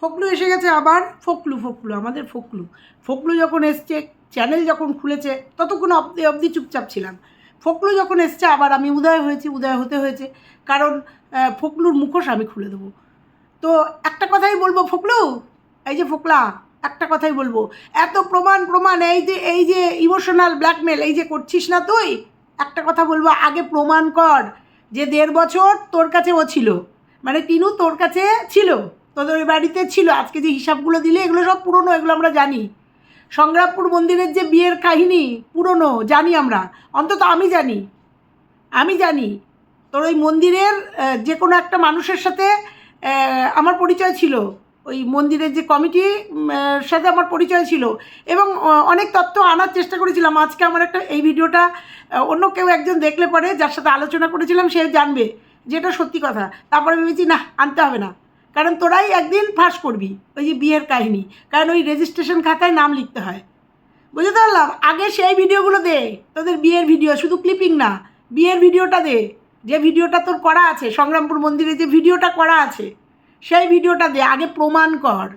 ফকলু এসে গেছে আবার ফকলু ফকলু, আমাদের ফকলু। ফকলু যখন এসছে চ্যানেল যখন খুলেছে, ততক্ষণ অবধি অবধি চুপচাপ ছিলাম। ফকলু যখন এসছে, আবার আমি উদয় হয়েছি, উদয় হতে হয়েছে। কারণ ফকলুর মুখোশ আমি খুলে দেবো। তো একটা কথাই বলব, ফকলু, এই যে ফোকলা, একটা কথাই বলব। এত প্রমাণ প্রমাণ, এই যে এই যে ইমোশনাল ব্ল্যাকমেল এই যে করছিস না তুই? একটা কথা বলব, আগে প্রমাণ কর যে দেড় বছর তোর কাছে ও ছিল। মানে তিনু তোর কাছে ছিল। তোদের ওই বাড়িতে ছিল, আজকে যে হিসাবগুলো দিলে এগুলো সব পুরনো, এগুলো আমরা জানি। সংগ্রামপুর মন্দিরের যে বিয়ের কাহিনী, পুরনো, জানি আমরা। অন্তত আমি জানি। আমি জানি। তোর ওই মন্দিরের যে কোনো একটা মানুষের সাথে আমার পরিচয় ছিল। ওই মন্দিরের যে কমিটি সাথে আমার পরিচয় ছিল। এবং অনেক তথ্য আনার চেষ্টা করেছিলাম। আজকে আমার একটা এই ভিডিওটা অন্য কেউ একজন দেখলে পরে, যার সাথে আলোচনা করেছিলাম, সে জানবে। যেটা সত্যি কথা। তারপরে ভেবেছি, না, আনতে হবে না। কারণ তোরাই একদিন ফাঁস করবি, ওই যে বিয়ের কাহিনী। কারণ ওই রেজিস্ট্রেশন খাতায় নাম লিখতে হয়। বুঝতে পারলাম? আগে সেই ভিডিওগুলো দে, তোদের বিয়ের ভিডিও, শুধু ক্লিপিং না, বিয়ের ভিডিওটা দে। যে ভিডিওটা তোর করা আছে, সংগ্রামপুর মন্দিরে যে ভিডিওটা করা আছে, সেই ভিডিওটা দে, আগে প্রমাণ কর।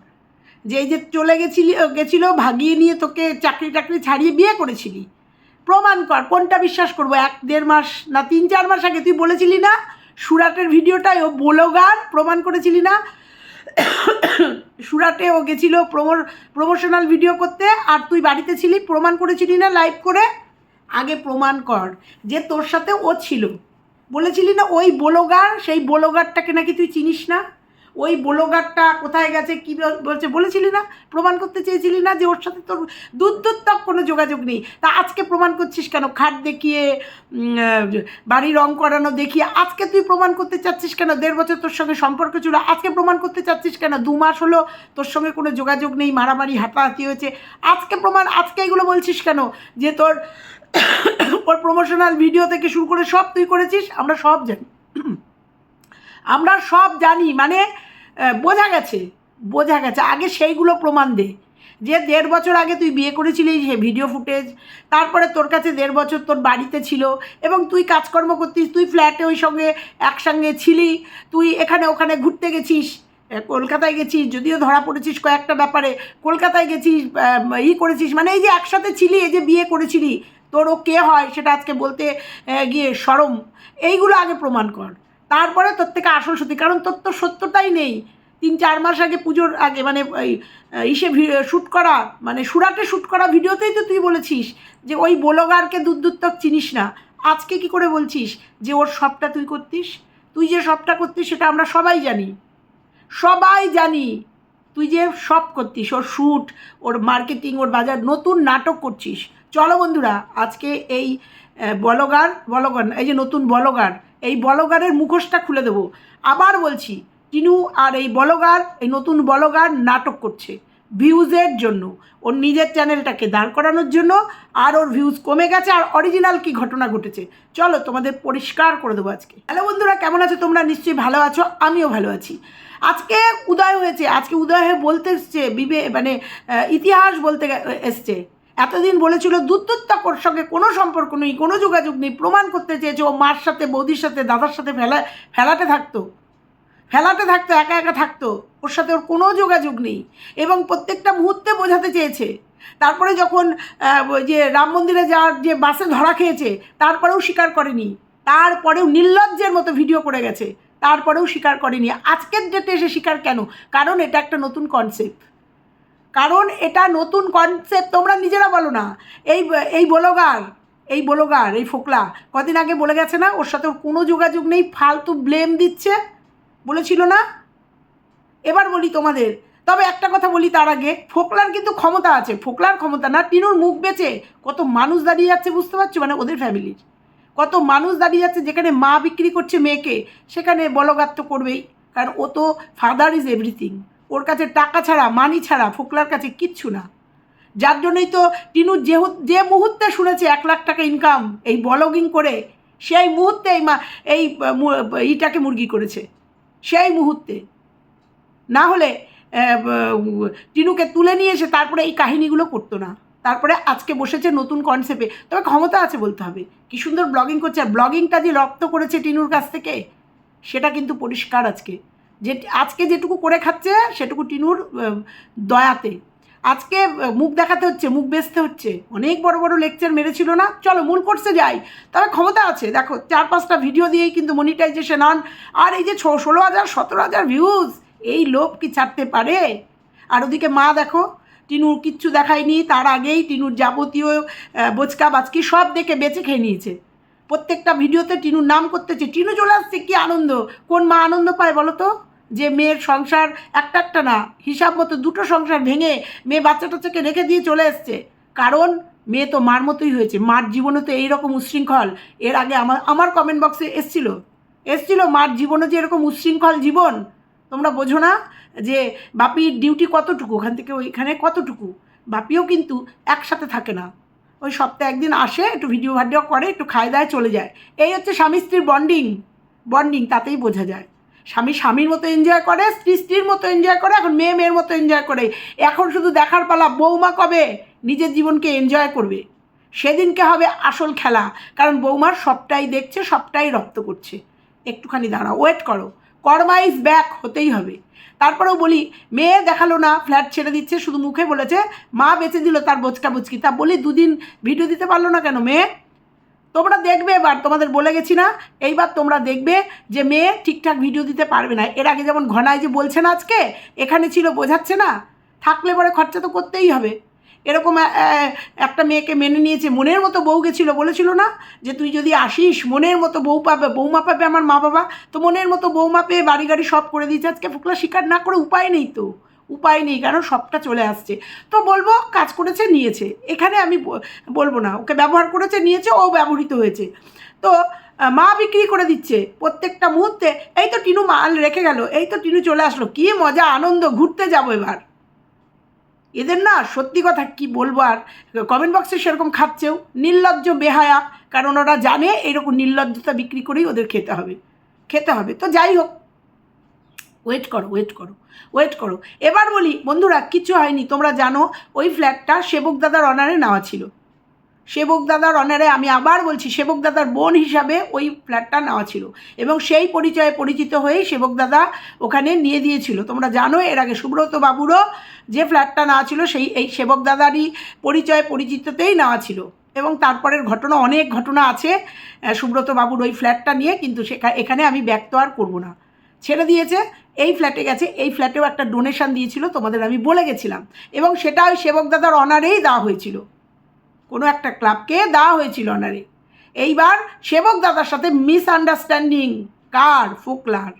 যে এই যে চলে গেছিলি, গেছিল, ভাগিয়ে নিয়ে তোকে চাকরি টাকরি ছাড়িয়ে বিয়ে করেছিলি। প্রমাণ কর, কোনটা বিশ্বাস করব? এক, দেড় মাস না তিন, চার মাস আগে তুই বলেছিলি না সুরাটের ভিডিওটাই, ও বোলোগার প্রমাণ করেছিলি না? সুরাটে ও গেছিল প্রমো প্রমোশনাল ভিডিও করতে, আর তুই বাড়িতে ছিলি, প্রমাণ করেছিলি না লাইভ করে? আগে প্রমাণ কর যে তোর সাথে ও ছিল। বলেছিলি না ওই বোলোগার সেই বোলোগারটাকে নাকি তুই চিনিস না? ওই বোলোগারটা কোথায় গেছে, কী বল- বলছে, বলেছিলি না? প্রমাণ করতে চেয়েছিলি না যে ওর সাথে তোর দূর তক কোনো যোগাযোগ নেই? তা আজকে প্রমাণ করছিস কেন? খাট দেখিয়ে বাড়ি রং করানো দেখিয়ে আজকে তুই প্রমাণ করতে চাচ্ছিস কেন? দেড় বছর তোর সঙ্গে সম্পর্ক ছিল, আজকে প্রমাণ করতে চাচ্ছিস কেন? দু মাস হলো তোর সঙ্গে কোনো যোগাযোগ নেই, মারামারি, হাতাহাতি হয়েছে। আজকে প্রমাণ, আজকে এগুলো বলছিস কেন? যে তোর ওর প্রমোশনাল ভিডিও থেকে শুরু করে সব তুই করেছিস, আমরা সব জানি। আমরা সব জানি মানে বোঝা গেছে বোঝা গেছে। আগে সেইগুলো প্রমাণ দে। যে দেড় বছর আগে তুই বিয়ে করেছিলি সে ভিডিও ফুটেজ তারপরে তোর কাছে দেড় বছর তোর বাড়িতে ছিল এবং তুই কাজকর্ম করতিস, তুই ফ্ল্যাটে ওই সঙ্গে একসঙ্গে ছিলি, তুই এখানে ওখানে ঘুরতে গেছিস কলকাতায় গেছিস, যদিও ধরা পড়েছিস কয়েকটা ব্যাপারে, কলকাতায় গেছিস ই করেছিস মানে এই যে একসাথে ছিলি, এই যে বিয়ে করেছিলি, তোর ও কে হয় সেটা আজকে বলতে গিয়ে সরম। এইগুলো আগে প্রমাণ কর। তারপরে তোর থেকে আসল সত্যি কারণ তোর তো সত্যটাই নেই। তিন চার মাস আগে পুজোর আগে মানে ওই ইসে শ্যুট করা মানে সুরাটে শ্যুট করা ভিডিওতেই তো তুই বলেছিস যে ওই বোলগারকে দূর দূর তক চিনিস না। আজকে কি করে বলছিস যে ওর সবটা তুই করতিস? তুই যে সবটা করতিস সেটা আমরা সবাই জানি। সবাই জানি তুই যে সব করতিস ওর শ্যুট ওর মার্কেটিং ওর বাজার নতুন নাটক করছিস। চলো বন্ধুরা আজকে এই বলগার বলগার না, এই যে নতুন বলগার এই বলগারের মুখোশটা খুলে দেবো। আবার বলছি, টিনু আর এই বলগার, এই নতুন বলগার নাটক করছে ভিউজের জন্য। ওর নিজের চ্যানেলটাকে দাঁড় করানোর জন্য আর ওর ভিউজ কমে গেছে আর অরিজিনাল কি ঘটনা ঘটেছে। চলো তোমাদের পরিষ্কার করে দেবো আজকে। হ্যালো বন্ধুরা, কেমন আছো তোমরা? নিশ্চয়ই ভালো আছো, আমিও ভালো আছি। আজকে উদয় হয়েছে, আজকে উদয় হয়ে বলতে এসছে, বিবে মানে ইতিহাস বলতে এসছে। এতদিন বলেছিল, দুত্তুত্তা ওর সঙ্গে কোনো সম্পর্ক নেই, কোনো যোগাযোগ নেই, প্রমাণ করতে চেয়েছে, ও মার সাথে, বৌদির সাথে, দাদার সাথে ফেলা, ফেলাতে থাকতো ফেলাতে থাকতো, একা একা থাকতো, ওর সাথে ওর কোনো যোগাযোগ নেই এবং প্রত্যেকটা মুহূর্তে বোঝাতে চেয়েছে। তারপরে যখন যে রাম মন্দিরে যাওয়ার যে বাসে ধরা খেয়েছে, তারপরেও স্বীকার করেনি। তারপরেও নির্লজ্জের মতো ভিডিও করে গেছে, তারপরেও স্বীকার করেনি। আজকের ডেটে এসে স্বীকার কেন? কারণ এটা একটা নতুন কনসেপ্ট কারণ এটা নতুন কনসেপ্ট তোমরা নিজেরা বলো না। এই এই বলগার এই বলোগার এই ফোকলা, কদিন আগে বলে গেছে না, ওর সাথে কোনো যোগাযোগ নেই, ফালতু ব্লেম দিচ্ছে, বলেছিল না? এবার বলি তোমাদের, তবে একটা কথা বলি তার আগে, ফোকলার কিন্তু ক্ষমতা আছে, ফোকলার ক্ষমতা না, টিনুর মুখ বেচে কত মানুষ দাঁড়িয়ে যাচ্ছে বুঝতে পারছ? মানে ওদের ফ্যামিলির। কত মানুষ দাঁড়িয়ে যাচ্ছে যেখানে মা বিক্রি করছে মেয়েকে, সেখানে বলগার তো করবেই, কারণ ও তো ফাদার ইজ এভরিথিং ওর কাছে টাকা ছাড়া মানি ছাড়া, ফোকলার কাছে কিচ্ছু না। যার জন্যই তো টিনু যে যে মুহূর্তে শুনেছে এক লাখ টাকা ইনকাম এই ব্লগিং করে, সেই মুহূর্তে এই মা এই ইটাকে মুরগি করেছে। সেই মুহূর্তে। না হলে টিনুকে তুলে নিয়ে এসে তারপরে এই কাহিনীগুলো করতো না। তারপরে আজকে বসেছে নতুন কনসেপ্টে তবে ক্ষমতা আছে বলতে হবে। কি সুন্দর ব্লগিং করছে। আর ব্লগিংটা যে রপ্ত করেছে টিনুর কাছ থেকে, সেটা কিন্তু পরিষ্কার আজকে। যে আজকে যেটুকু করে খাচ্ছে, সেটুকু টিনুর দয়াতে। আজকে মুখ দেখাতে হচ্ছে, মুখ বেচতে হচ্ছে। অনেক বড় বড় লেকচার মেরেছিল না? চলো, মূল কোর্সে যাই। তবে ক্ষমতা আছে। দেখো, চার পাঁচটা ভিডিও দিয়েই কিন্তু মনিটাইজেশন আন আর এই যে ষোলো হাজার, সতেরো হাজার ভিউজ এই লোভ কি ছাড়তে পারে? আর ওদিকে মা দেখো, টিনুর কিচ্ছু দেখায়নি। তার আগেই টিনুর যাবতীয় বোচকা বাচকি সব দেখে বেঁচে খেয়ে নিয়েছে। প্রত্যেকটা ভিডিওতে টিনুর নাম করতেছে। টিনু চলে আসছে, কী আনন্দ? কোন মা আনন্দ পায় বলো তো? যে মেয়ের সংসার একটা একটা না, হিসাব মতো দুটো সংসার ভেঙে মেয়ে বাচ্চা টাচ্চাকে রেখে দিয়ে চলে এসছে। কারণ মেয়ে তো মার মতোই হয়েছে, মার জীবনে তো এইরকম উশৃঙ্খল। এর আগে আমার আমার কমেন্ট বক্সে এসছিল। এসছিল, মার জীবনে যে এরকম উশৃঙ্খল জীবন। তোমরা বোঝো না যে বাপির ডিউটি কতটুকু, ওখান থেকে ওইখানে কতটুকু? বাপিও কিন্তু একসাথে থাকে না। ওই সপ্তাহে একদিন আসে, একটু ভিডিও ভাডিও করে, একটু খায় দায় চলে যায়। এই হচ্ছে স্বামী স্ত্রীর বন্ডিং বন্ডিং তাতেই বোঝা যায়। স্বামী স্বামীর মতো এনজয় করে স্ত্রী স্ত্রীর মতো এনজয় করে, এখন মেয়ে মেয়ের মতো এনজয় করে। এখন শুধু দেখার পালা, বৌমা কবে নিজের জীবনকে এনজয় করবে? সেদিনকে হবে আসল খেলা, কারণ বৌমার সবটাই দেখছে, সবটাই রপ্ত করছে। একটুখানি দাঁড়াও ওয়েট করো। কর্মা ইজ ব্যাক হতেই হবে। তারপরেও বলি, মেয়ে দেখাল না ফ্ল্যাট ছেড়ে দিচ্ছে, শুধু মুখে বলেছে, মা বেঁচে দিল তার বোচকা বুচকি তা বলি, দুদিন ভিডিও দিতে পারল না কেন মেয়ে? তোমরা দেখবে, এবার তোমাদের বলে গেছি না, এইবার তোমরা দেখবে যে মেয়ে ঠিকঠাক ভিডিও দিতে পারবে না। এর আগে যেমন ঘনায় যে বলছে না আজকে, এখানে ছিল, বোঝাচ্ছে না। থাকলে পরে খরচা তো করতেই হবে। এরকম একটা মেয়েকে মেনে নিয়েছে, মনের মতো বউ গেছিল, বলেছিল না যে তুই যদি আসিস, মনের মতো বউ পাবে বৌমা পাবে আমার মা বাবা তো মনের মতো বৌমা পেয়ে বাড়ি গাড়ি সব করে দিয়েছে। আজকে ফুকলা স্বীকার না করে উপায় নেই তো। উপায় নেই কারণ সবটা চলে আসছে। তো বলব, কাজ করেছে, নিয়েছে। এখানে আমি বলব না, ওকে ব্যবহার করেছে, নিয়েছে, ও ব্যবহৃত হয়েছে। তো মা বিক্রি করে দিচ্ছে প্রত্যেকটা মুহূর্তে। এই তো টিনু মাল রেখে গেল, এই তো টিনু চলে আসলো। কি মজা, আনন্দ, ঘুরতে যাব এবার। এদের না, সত্যি কথা কি বলব আর কমেন্ট বক্সে সেরকম খাচ্ছেও। নির্লজ্জ, বেহায়া, কারণ ওরা জানে, এরকম নির্লজ্জতা বিক্রি করেই ওদের খেতে হবে। খেতে হবে। তো যাই হোক ওয়েট করো ওয়েট করো ওয়েট করো। এবার বলি, বন্ধুরা, কিছু হয়নি, তোমরা জানো, ওই ফ্ল্যাটটা সেবক দাদার অনারে নেওয়া ছিল। সেবক দাদার অনারে আমি আবার বলছি, সেবক দাদার বোন হিসাবে ওই ফ্ল্যাটটা নেওয়া ছিল। এবং সেই পরিচয়ে পরিচিত হয়েই সেবক দাদা ওখানে নিয়ে দিয়েছিল। তোমরা জানো, এর আগে সুব্রত বাবুরও যে ফ্ল্যাটটা নেওয়া ছিল, সেই, এই সেবক দাদারই পরিচয় পরিচিততেই নেওয়া ছিল। এবং তারপরের ঘটনা, অনেক ঘটনা আছে সুব্রত বাবুর ওই ফ্ল্যাটটা নিয়ে, কিন্তু সেখা, এখানে আমি ব্যক্ত আর করব না। ছেড়ে দিয়েছে এই ফ্ল্যাটে গেছে, এই ফ্ল্যাটেও একটা ডোনেশন দিয়েছিল, তোমাদের আমি বলে গেছিলাম। এবং সেটা ওই সেবক দাদার অনারেই দেওয়া হয়েছিল। কোনো একটা ক্লাবকে দেওয়া হয়েছিল অনারে এইবার সেবক দাদার সাথে মিসআন্ডারস্ট্যান্ডিং কার? ফোকলার।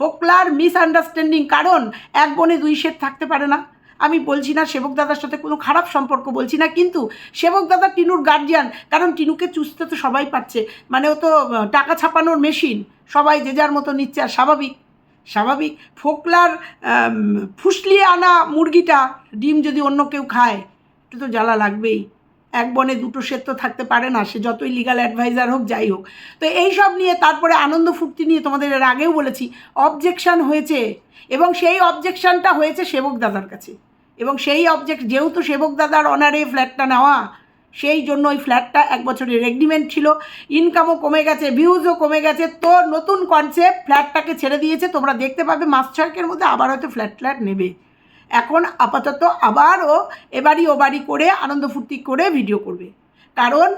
ফোকলার মিসআন্ডারস্ট্যান্ডিং কারণ এক বনে দুই শের থাকতে পারে না। আমি বলছি না সেবক দাদার সাথে কোনো খারাপ সম্পর্ক বলছি না, কিন্তু সেবক দাদা টিনুর গার্জিয়ান কারণ টিনুকে চুষতে তো সবাই পাচ্ছে মানে ও তো টাকা ছাপানোর মেশিন সবাই যে যার মতো নিচ্ছে আর স্বাভাবিক। স্বাভাবিক। ফোকলার ফুসলিয়ে আনা মুরগিটা ডিম যদি অন্য কেউ খায়, একটু তো জ্বালা লাগবেই। এক বনে দুটো তো থাকতে পারে না, সে যতই লিগাল অ্যাডভাইজার হোক, যাই হোক। তো এই সব নিয়ে তারপরে আনন্দ ফুর্তি নিয়ে তোমাদের এর আগেও বলেছি অবজেকশান হয়েছে। এবং সেই অবজেকশানটা হয়েছে সেবক দাদার কাছে। এবং সেই অবজেক্ট যেহেতু সেবক দাদার অনারে ফ্ল্যাটটা নেওয়া সেই জন্য ওই ফ্ল্যাটটা এক বছরের এগ্রিমেন্ট ছিল। ইনকামও কমে গেছে ভিউজও কমে গেছে। তো নতুন কনসেপ্ট ফ্ল্যাটটাকে ছেড়ে দিয়েছে। তোমরা দেখতে পাবে মাস ছয়েকের মধ্যে আবার হয়তো ফ্ল্যাট ফ্ল্যাট নেবে। এখন আপাতত আবারও এবারই ও বাড়ি করে আনন্দ ফুর্তি করে ভিডিও করবে। কারণ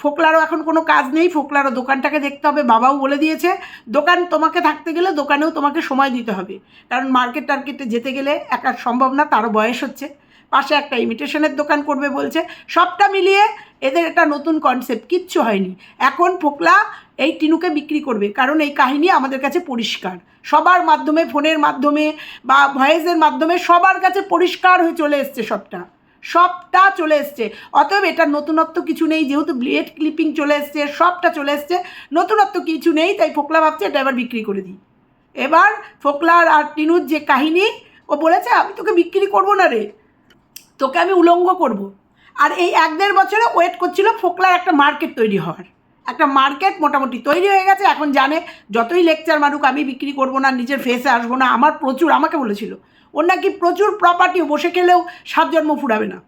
ফোকলারও এখন কোনো কাজ নেই। ফোকলারও দোকানটাকে দেখতে হবে, বাবাও বলে দিয়েছে, দোকান তোমাকে থাকতে গেলে দোকানেও তোমাকে সময় দিতে হবে। কারণ মার্কেট টার্কেটে যেতে গেলে একা সম্ভব না, তারও বয়স হচ্ছে। পাশে একটা ইমিটেশনের দোকান করবে বলছে। সবটা মিলিয়ে এদের একটা নতুন কনসেপ্ট কিচ্ছু হয়নি। এখন ফোকলা এই টিনুকে বিক্রি করবে, কারণ এই কাহিনী আমাদের কাছে পরিষ্কার। সবার মাধ্যমে, ফোনের মাধ্যমে বা ভয়েসের মাধ্যমে সবার কাছে পরিষ্কার হয়ে চলে এসছে সবটা। সবটা চলে এসছে। অতএব এটার নতুনত্ব কিছু নেই, যেহেতু ব্লেড ক্লিপিং চলে এসছে, সবটা চলে এসছে। নতুনত্ব কিছু নেই, তাই ফোকলা ভাবছে এটা এবার বিক্রি করে দিই। এবার ফোকলার আর টিনুর যে কাহিনী, ও বলেছে, আমি তোকে বিক্রি করব না রে। তোকে আমি উলঙ্গ করব। আর এই এক দেড় বছরে ওয়েট করছিল ফোকলার একটা মার্কেট তৈরি হওয়ার। একটা মার্কেট মোটামুটি তৈরি হয়ে গেছে, এখন জানে যতই লেকচার মারুক আমি বিক্রি করব না, নিজের ফেসে আসব না, আমার প্রচুর, আমাকে বলেছিল। ওর নাকি প্রচুর প্রপার্টি বসে খেলেও সাত জন্ম ফুরাবে না।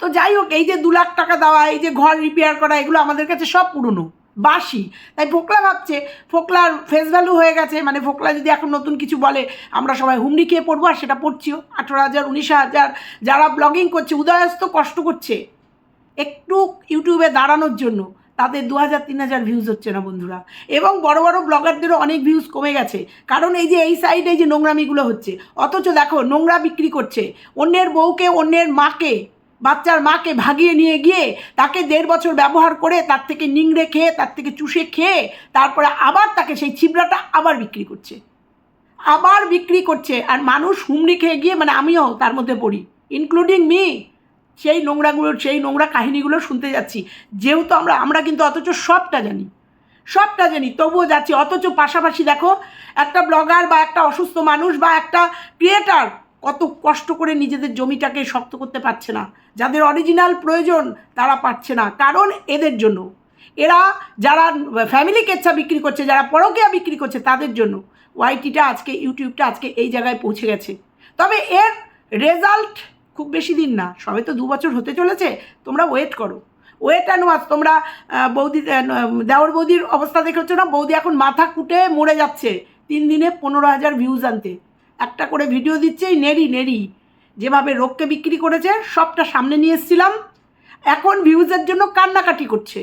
তো যাই হোক, এই যে দু লাখ টাকা দেওয়া, এই যে ঘর রিপেয়ার করা, এগুলো আমাদের কাছে সব পুরনো। বাসি তাই ফোকলা ভাবছে, ফোকলার ফেস ভ্যালু হয়ে গেছে মানে ফোকলা যদি এখন নতুন কিছু বলে, আমরা সবাই হুমড়ি খেয়ে পড়ব, আর সেটা পড়ছিও। আঠেরো হাজার, উনিশ হাজার, যারা ব্লগিং করছে, উদয়াস্ত কষ্ট করছে। একটু ইউটিউবে দাঁড়ানোর জন্য, তাদের দু হাজার, তিন হাজার ভিউজ হচ্ছে না বন্ধুরা। এবং বড় বড় ব্লগারদেরও অনেক ভিউজ কমে গেছে। কারণ এই যে, এই সাইডে এই যে নোংরামিগুলো হচ্ছে, অথচ দেখো নোংরা বিক্রি করছে। অন্যের বউকে, অন্যের মাকে বাচ্চার মাকে ভাগিয়ে নিয়ে গিয়ে তাকে দেড় বছর ব্যবহার করে তার থেকে নিংড়ে খেয়ে, তার থেকে চুষে খেয়ে, তারপরে আবার তাকে সেই ছিবড়াটা আবার বিক্রি করছে। আবার বিক্রি করছে। আর মানুষ হুমড়ি খেয়ে গিয়ে মানে আমিও তার মধ্যে পড়ি ইনক্লুডিং মি সেই নোংরাগুলো, সেই নোংরা কাহিনীগুলো শুনতে যাচ্ছি। যেহেতু আমরা আমরা কিন্তু অথচ সবটা জানি। সবটা জানি, তবুও যাচ্ছি। অথচ পাশাপাশি দেখো, একটা ব্লগার বা একটা অসুস্থ মানুষ বা একটা ক্রিয়েটার কত কষ্ট করে নিজেদের জমিটাকে শক্ত করতে পারছে না। যাদের অরিজিনাল প্রয়োজন, তারা পাচ্ছে না। কারণ এদের জন্য। এরা যারা ফ্যামিলি কেচ্ছা বিক্রি করছে, যারা পরকিয়া বিক্রি করছে, তাদের জন্য। ওয়াইটিটা আজকে ইউটিউবটা আজকে এই জায়গায় পৌঁছে গেছে। তবে এর রেজাল্ট খুব বেশি দিন না। সবে তো দু বছর হতে চলেছে। তোমরা ওয়েট করো। ওয়েট অ্যান্ড ওয়াচ তোমরা বৌদি দেওর বৌদির অবস্থা দেখেছ না? বৌদি এখন মাথা কুটে মরে যাচ্ছে। তিন দিনে পনেরো হাজার ভিউজ আনতে। একটা করে ভিডিও দিচ্ছে, এই নেড়ি নেড়ি। যেভাবে রোগকে বিক্রি করেছে, সবটা সামনে নিয়ে এসেছিলাম। এখন ভিউজের জন্য কান্নাকাটি করছে।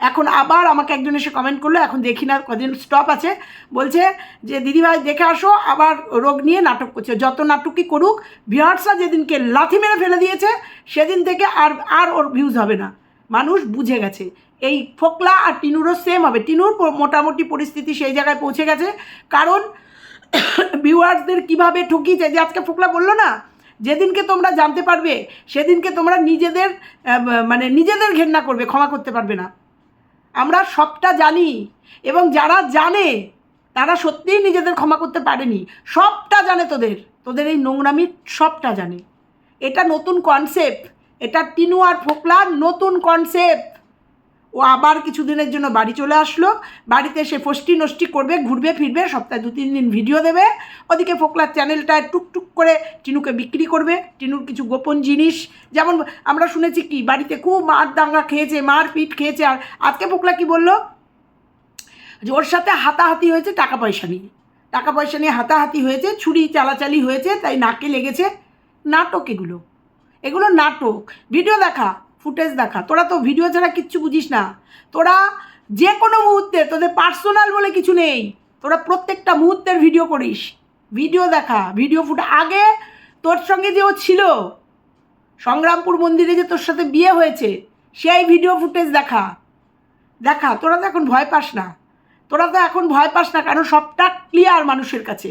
এখন আবার আমাকে একজন এসে কমেন্ট করল, এখন দেখি না কদিন স্টপ আছে। বলছে যে, দিদিভাই, দেখে আসো, আবার রোগ নিয়ে নাটক করছে। যত নাটকই করুক ভিউয়ার্সরা যেদিনকে লাথি মেরে ফেলে দিয়েছে, সেদিন থেকে আর আর ওর ভিউজ হবে না। মানুষ বুঝে গেছে। এই ফোকলা আর টিনুরও সেম হবে। টিনুর মোটামুটি পরিস্থিতি সেই জায়গায় পৌঁছে গেছে। কারণ ভিউয়ার্সদের কীভাবে ঠকিয়েছে? যে আজকে ফোকলা বলল না, যেদিনকে তোমরা জানতে পারবে, সেদিনকে তোমরা নিজেদের মানে নিজেদের ঘেন্না করবে, ক্ষমা করতে পারবে না। আমরা সবটা জানি, এবং যারা জানে, তারা সত্যিই নিজেদের ক্ষমা করতে পারেনি। সবটা জানে তোদের। তোদের এই নোংরামির সবটা জানে। এটা নতুন কনসেপ্ট এটা টিনু আর ফোকলার নতুন কনসেপ্ট ও আবার কিছুদিনের জন্য বাড়ি চলে আসলো। বাড়িতে সে ফষ্টি নষ্টি করবে, ঘুরবে, ফিরবে, সপ্তাহে দু, তিন দিন ভিডিও দেবে। ওদিকে ফোকলার চ্যানেলটায় টুকটুক করে টিনুকে বিক্রি করবে। টিনুর কিছু গোপন জিনিস, যেমন আমরা শুনেছি কি, বাড়িতে খুব মার দাঙ্গা খেয়েছে, মার পিট খেয়েছে। আর আজকে ফোকলা কি বলল? যে ওর সাথে হাতাহাতি হয়েছে টাকা পয়সা নিয়ে। টাকা পয়সা নিয়ে হাতাহাতি হয়েছে, ছুরি চালাচালি হয়েছে, তাই নাকে লেগেছে। নাটক এগুলো। এগুলো নাটক। ভিডিও দেখা। ফুটেজ দেখা। তোরা তো ভিডিও ছাড়া কিচ্ছু বুঝিস না। তোরা যে কোনো মুহূর্তে তোদের পার্সোনাল বলে কিছু নেই। তোরা প্রত্যেকটা মুহূর্তের ভিডিও করিস। ভিডিও দেখা। ভিডিও ফুট আগে তোর সঙ্গে যে ও ছিল, সংগ্রামপুর মন্দিরে যে তোর সাথে বিয়ে হয়েছে, সেই ভিডিও ফুটেজ দেখা। দেখা। তোরা তো এখন ভয় পাস না। তোরা তো এখন ভয় পাস না, কারণ সবটা ক্লিয়ার মানুষের কাছে।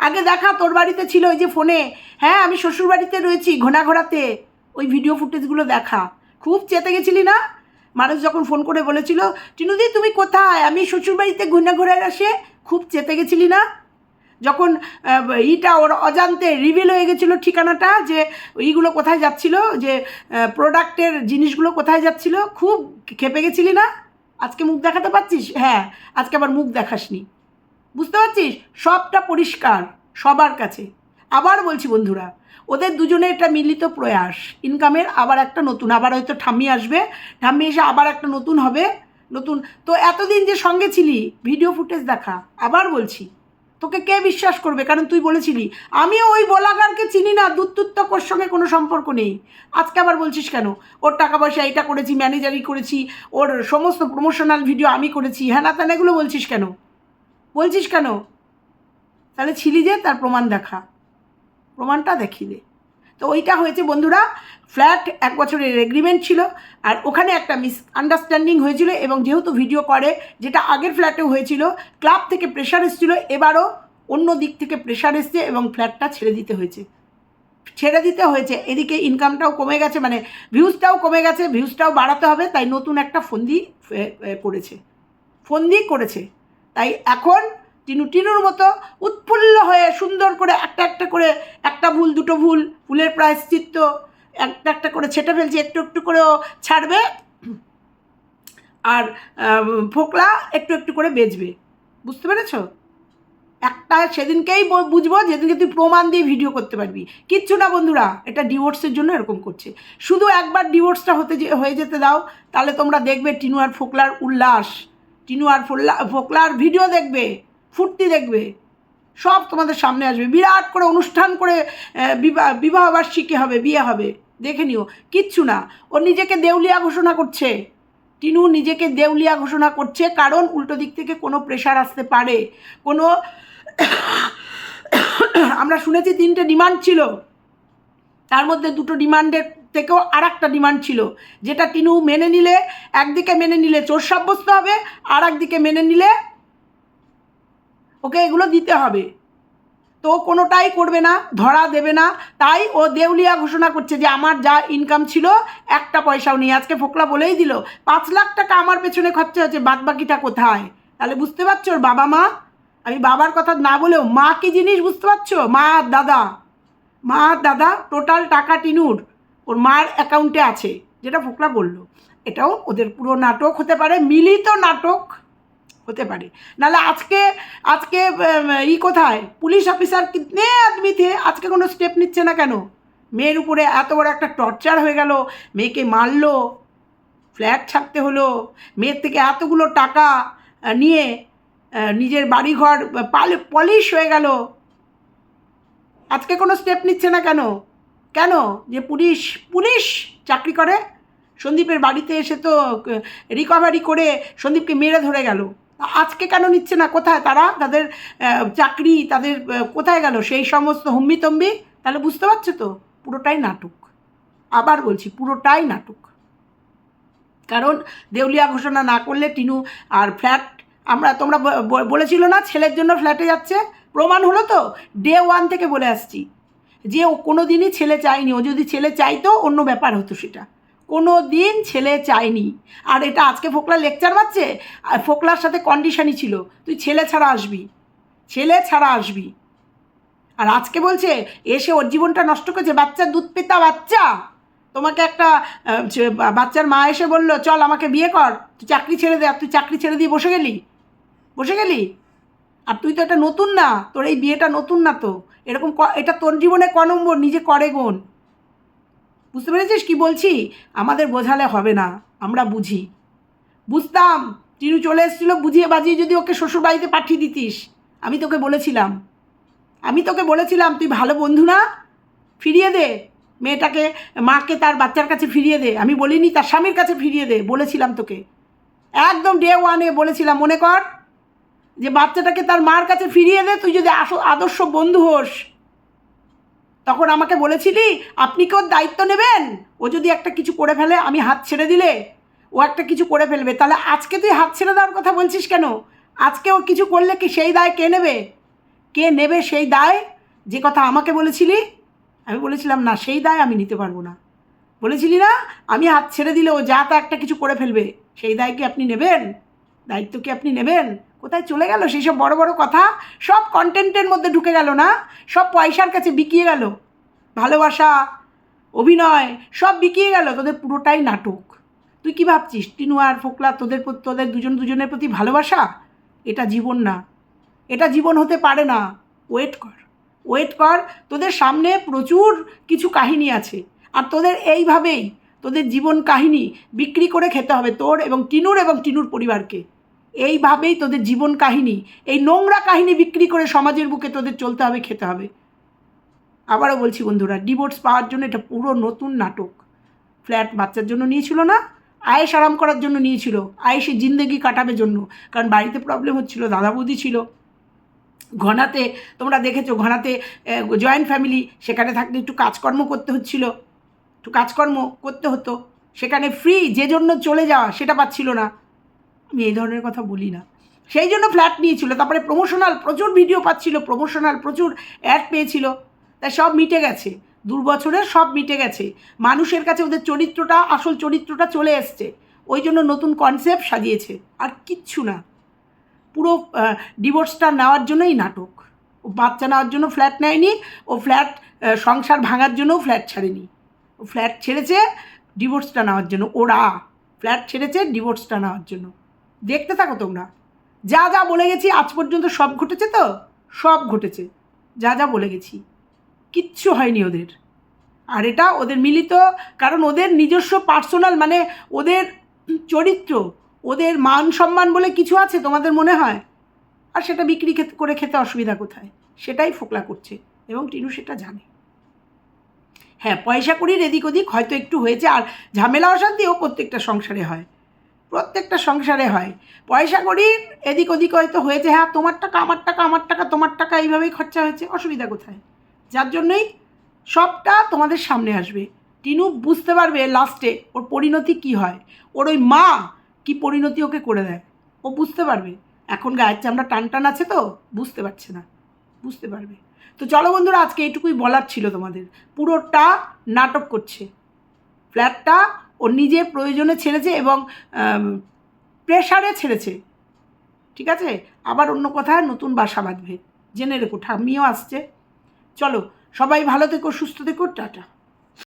আগে দেখা, তোর বাড়িতে ছিল ওই যে ফোনে হ্যাঁ আমি শ্বশুর বাড়িতে রয়েছি ঘোনা ঘোরাতে ওই ভিডিও ফুটেজগুলো দেখা। খুব চেতে গেছিলি না? মানুষ যখন ফোন করে বলেছিল, টিনুদি, তুমি কোথায়? আমি শ্বশুরবাড়িতে ঘুরে ঘুরে আসে। খুব চেতে গেছিলি না? যখন ইটা ওর অজান্তে রিভিল হয়ে গেছিল ঠিকানাটা যে এইগুলো কোথায় যাচ্ছিল, যে প্রোডাক্টের জিনিসগুলো কোথায় যাচ্ছিল, খুব খেপে গেছিলি না? আজকে মুখ দেখাতে পারছিস? হ্যাঁ আজকে আবার মুখ দেখাসনি। বুঝতে পারছিস? সবটা পরিষ্কার সবার কাছে। আবার বলছি বন্ধুরা ওদের দুজনের একটা মিলিত প্রয়াস। ইনকামের আবার একটা নতুন, আবার হয়তো ঠাম্মি আসবে। ঠাম্মি এসে আবার একটা নতুন হবে, নতুন। তো এতদিন যে সঙ্গে ছিলি ভিডিও ফুটেজ দেখা, আবার বলছি, তোকে কে বিশ্বাস করবে? কারণ তুই বলেছিলি, আমিও ওই বলাগারকে চিনি না দুত্তুত্তক ওর সঙ্গে কোনো সম্পর্ক নেই। আজকে আবার বলছিস কেন? ওর টাকা পয়সা এটা করেছি, ম্যানেজারই করেছি, ওর সমস্ত প্রমোশনাল ভিডিও আমি করেছি হ্যাঁ না তেন এগুলো বলছিস কেন? বলছিস কেন? তাহলে ছিলি যে, তার প্রমাণ দেখা। প্রমাণটা দেখিয়ে তো ওইটা হয়েছে বন্ধুরা, ফ্ল্যাট এক বছরের এগ্রিমেন্ট ছিল আর ওখানে একটা মিস আন্ডারস্ট্যান্ডিং হয়েছিল এবং যেহেতু ভিডিও করে, যেটা আগের ফ্ল্যাটেও হয়েছিল ক্লাব থেকে প্রেশার এসেছিল, এবারও অন্য দিক থেকে প্রেশার এসছে এবং ফ্ল্যাটটা ছেড়ে দিতে হয়েছে। ছেড়ে দিতে হয়েছে, এদিকে ইনকামটাও কমে গেছে মানে ভিউজটাও কমে গেছে ভিউজটাও বাড়াতে হবে, তাই নতুন একটা ফন্দি করেছে। ফন্দি করেছে। তাই এখন টিনু টিনুর মতো উৎফুল্ল হয়ে সুন্দর করে একটা একটা করে একটা ভুল, দুটো ভুল, ভুলের প্রায়শ্চিত্ত একটা একটা করে ছেটে ফেলছে, একটু একটু করেও ছাড়বে আর ফোকলা একটু একটু করে বেচবে। বুঝতে পেরেছ? একটা সেদিনকেই বুঝব যেদিনকে তুই প্রমাণ দিয়ে ভিডিও করতে পারবি। কিচ্ছু না বন্ধুরা, এটা ডিভোর্সের জন্য এরকম করছে। শুধু একবার ডিভোর্সটা হতে হয়ে যেতে দাও, তাহলে তোমরা দেখবে টিনু আর ফোকলার উল্লাস। টিনু আর ফোকলার ভিডিও দেখবে। ফুর্তি দেখবে। সব তোমাদের সামনে আসবে। বিরাট করে অনুষ্ঠান করে বিবাহ বিবাহবার্ষিকী হবে, বিয়ে হবে। দেখে নিও, কিচ্ছু না। ও নিজেকে দেউলিয়া ঘোষণা করছে। টিনু নিজেকে দেউলিয়া ঘোষণা করছে কারণ উল্টো দিক থেকে কোনো প্রেশার আসতে পারে। কোনো আমরা শুনেছি তিনটে ডিমান্ড ছিল। তার মধ্যে দুটো ডিমান্ডের থেকেও আর একটা ডিমান্ড ছিল। যেটা টিনু মেনে নিলে, একদিকে মেনে নিলে চোর সাব্যস্ত হবে আর একদিকে মেনে নিলে ওকে এগুলো দিতে হবে। তো কোনোটাই করবে না, ধরা দেবে না। তাই ও দেউলিয়া ঘোষণা করছে যে আমার যা ইনকাম ছিল, একটা পয়সাও নেই। আজকে ফোকলা বলেই দিল, পাঁচ লাখ টাকা আমার পেছনে খরচা হচ্ছে বাদ বাকিটা কোথায়? তাহলে বুঝতে পারছ ওর বাবা মা? আমি বাবার কথা না বলেও, মা কি জিনিস বুঝতে পারছ? মা আর দাদা। মা আর দাদা টোটাল টাকা টিনুর ওর মার অ্যাকাউন্টে আছে, যেটা ফোকলা বলল। এটাও ওদের পুরো নাটক হতে পারে, মিলিত নাটক। হতে পারে। নাহলে আজকে আজকে ই কোথায়? পুলিশ অফিসার কিতনে আদমি থে? আজকে কোনো স্টেপ নিচ্ছে না কেন? মেয়ের উপরে এত বড় একটা টর্চার হয়ে গেল, মেয়েকে মারলো, ফ্ল্যাট ছাড়তে হলো, মেয়ের থেকে এতগুলো টাকা নিয়ে নিজের বাড়িঘর পাল- পলিশ হয়ে গেল। আজকে কোনো স্টেপ নিচ্ছে না কেন? কেন? যে পুলিশ পুলিশ চাকরি করে? সন্দীপের বাড়িতে এসে তো রিকভারি করে সন্দীপকে মেরে ধরে গেল। আজকে কেন নিচ্ছে না? কোথায় তারা? তাদের চাকরি তাদের কোথায় গেল? সেই সমস্ত হুম্বি তম্বি তাহলে বুঝতে পারছ তো? পুরোটাই নাটক। আবার বলছি, পুরোটাই নাটক। কারণ দেউলিয়া ঘোষণা না করলে টিনু আর ফ্ল্যাট, আমরা, তোমরা বলেছিল না ছেলের জন্য ফ্ল্যাটে যাচ্ছে? প্রমাণ হলো তো? ডে ওয়ান থেকে বলে আসছি। যে ও কোনো দিনই ছেলে চায়নি। ও যদি ছেলে চাইতো, অন্য ব্যাপার হতো সেটা। কোনো দিন ছেলে চায়নি আর এটা আজকে ফোকলা লেকচার মারছে আর ফোকলার সাথে কন্ডিশনই ছিল, তুই ছেলে ছাড়া আসবি, ছেলে ছাড়া আসবি। আর আজকে বলছে, এসে ওর জীবনটা নষ্ট করেছে বাচ্চা দুধ পেতা বাচ্চা। তোমাকে একটা বাচ্চার মা এসে বলল, চল আমাকে বিয়ে কর, তুই চাকরি ছেড়ে দে, আর তুই চাকরি ছেড়ে দিয়ে বসে গেলি বসে গেলি? আর তুই তো এটা নতুন না, তোর এই বিয়েটা নতুন না তো। এরকম এটা তোর জীবনে ক নম্বর, নিজে করে গুণ বুঝতে পেরেছিস কি বলছি? আমাদের বোঝালে হবে না, আমরা বুঝি। বুঝতাম, টিনু চলে এসেছিল বুঝিয়ে বাজিয়ে যদি ওকে শ্বশুর বাড়িতে পাঠিয়ে দিতিস। আমি তোকে বলেছিলাম। আমি তোকে বলেছিলাম, তুই ভালো বন্ধু না? ফিরিয়ে দে। মেয়েটাকে, মাকে তার বাচ্চার কাছে ফিরিয়ে দে। আমি বলিনি, তার স্বামীর কাছে ফিরিয়ে দে, বলেছিলাম তোকে। একদম ডে ওয়ানে বলেছিলাম, মনে কর? যে বাচ্চাটাকে তার মার কাছে ফিরিয়ে দে, তুই যদি আদর্শ বন্ধু হোস। তখন আমাকে বলেছিলি, আপনি কি ওর দায়িত্ব নেবেন? ও যদি একটা কিছু করে ফেলে, আমি হাত ছেড়ে দিলে? ও একটা কিছু করে ফেলবে। তাহলে আজকে তুই হাত ছেড়ে দেওয়ার কথা বলছিস কেন? আজকে ও কিছু করলে কি সেই দায় কে নেবে? কে নেবে সেই দায়? যে কথা আমাকে বলেছিলি, আমি বলেছিলাম, না, সেই দায় আমি নিতে পারব না। বলেছিলি না, আমি হাত ছেড়ে দিলে ও যা তা একটা কিছু করে ফেলবে, সেই দায় কি আপনি নেবেন? দায়িত্ব কি আপনি নেবেন? কোথায় চলে গেল? সেই সব বড় বড় কথা? সব কন্টেন্টের মধ্যে ঢুকে গেল না? সব পয়সার কাছে বিকিয়ে গেল? ভালোবাসা, অভিনয়, সব বিকিয়ে গেল? তোদের পুরোটাই নাটক। তুই কি ভাবছিস? টিনু আর ফোকলা তোদের তোদের দুজন দুজনের প্রতি ভালোবাসা? এটা জীবন না। এটা জীবন হতে পারে না। ওয়েট কর। ওয়েট কর, তোদের সামনে প্রচুর কিছু কাহিনী আছে। আর তোদের এইভাবেই তোদের জীবন কাহিনী বিক্রি করে খেতে হবে তোর এবং টিনুর এবং টিনুর পরিবারকে। এইভাবেই তোদের জীবন কাহিনী, এই নোংরা কাহিনী বিক্রি করে সমাজের বুকে তোদের চলতে হবে, খেতে হবে। আবারও বলছি বন্ধুরা ডিভোর্স পাওয়ার জন্য এটা পুরো নতুন নাটক। ফ্ল্যাট বাচ্চার জন্য নিয়েছিল না আয়েস আরাম করার জন্য নিয়েছিল। আয়েসে জিন্দেগি কাটাবে জন্য, কারণ বাড়িতে প্রবলেম হচ্ছিল, দাদা বৌদি ছিল। ঘনাতে, তোমরা দেখেছ, ঘনাতে জয়েন্ট ফ্যামিলি সেখানে থাকলে একটু কাজকর্ম করতে হচ্ছিল। একটু কাজকর্ম করতে হতো। সেখানে ফ্রি যে জন্য চলে যাওয়া, সেটা পাচ্ছিল না। আমি এই ধরনের কথা বলি না। সেই জন্য ফ্ল্যাট নিয়েছিল, তারপরে প্রমোশনাল প্রচুর ভিডিও পাচ্ছিল প্রমোশনাল প্রচুর অ্যাড পেয়েছিল। তাই সব মিটে গেছে, দু বছরের সব মিটে গেছে। মানুষের কাছে ওদের চরিত্রটা, আসল চরিত্রটা চলে এসছে। ওই জন্য নতুন কনসেপ্ট সাজিয়েছে, আর কিচ্ছু না। পুরো ডিভোর্সটা নেওয়ার জন্যই নাটক। ও বাচ্চা নেওয়ার জন্য ফ্ল্যাট নেয়নি, ও ফ্ল্যাট সংসার ভাঙার জন্যও ফ্ল্যাট ছাড়েনি। ও ফ্ল্যাট ছেড়েছে ডিভোর্সটা নেওয়ার জন্য। ওরা ফ্ল্যাট ছেড়েছে ডিভোর্সটা নেওয়ার জন্য। দেখতে থাকো তোমরা। যা যা বলে গেছি আজ পর্যন্ত সব ঘটেছে তো? সব ঘটেছে। যা যা বলে গেছি। কিচ্ছু হয়নি ওদের। আর এটা ওদের মিলিত, কারণ ওদের নিজস্ব পার্সোনাল মানে ওদের চরিত্র, ওদের মান সম্মান বলে কিছু আছে তোমাদের মনে হয়? আর সেটা বিক্রি করে খেতে অসুবিধা কোথায়? সেটাই ফোকলা করছে, এবং টিনু সেটা জানে। হ্যাঁ পয়সা করির এদিক ওদিক হয়তো একটু হয়েছে, আর ঝামেলা অশান্তিও প্রত্যেকটা সংসারে হয়। প্রত্যেকটা সংসারে হয়। পয়সা করির এদিক ওদিক হয়তো হয়েছে হ্যাঁ তোমার টাকা, আমার টাকা আমার টাকা, তোমার টাকা, এইভাবেই খরচা হয়েছে, অসুবিধা কোথায়? যার জন্যই সবটা তোমাদের সামনে আসবে। টিনু বুঝতে পারবে লাস্টে ওর পরিণতি কি হয়। ওর ওই মা কি পরিণতি ওকে করে দেয়। ও বুঝতে পারবে। এখন গায়ের চামড়া টান টান আছে তো, বুঝতে পারছে না। বুঝতে পারবে। তো চলো বন্ধুরা, আজকে এইটুকুই বলার ছিল তোমাদের। পুরোটা নাটক করছে। ফ্ল্যাটটা ও নিজে প্রয়োজনে ছেড়েছে এবং প্রেশারে ছেড়েছে। ঠিক আছে? আবার অন্য কথা নতুন বাসা বাঁধবে। জেনে রেখো, ঠাম্মিও আসছে। চলো, সবাই ভালো থেকো, সুস্থ থেকো, টাটা।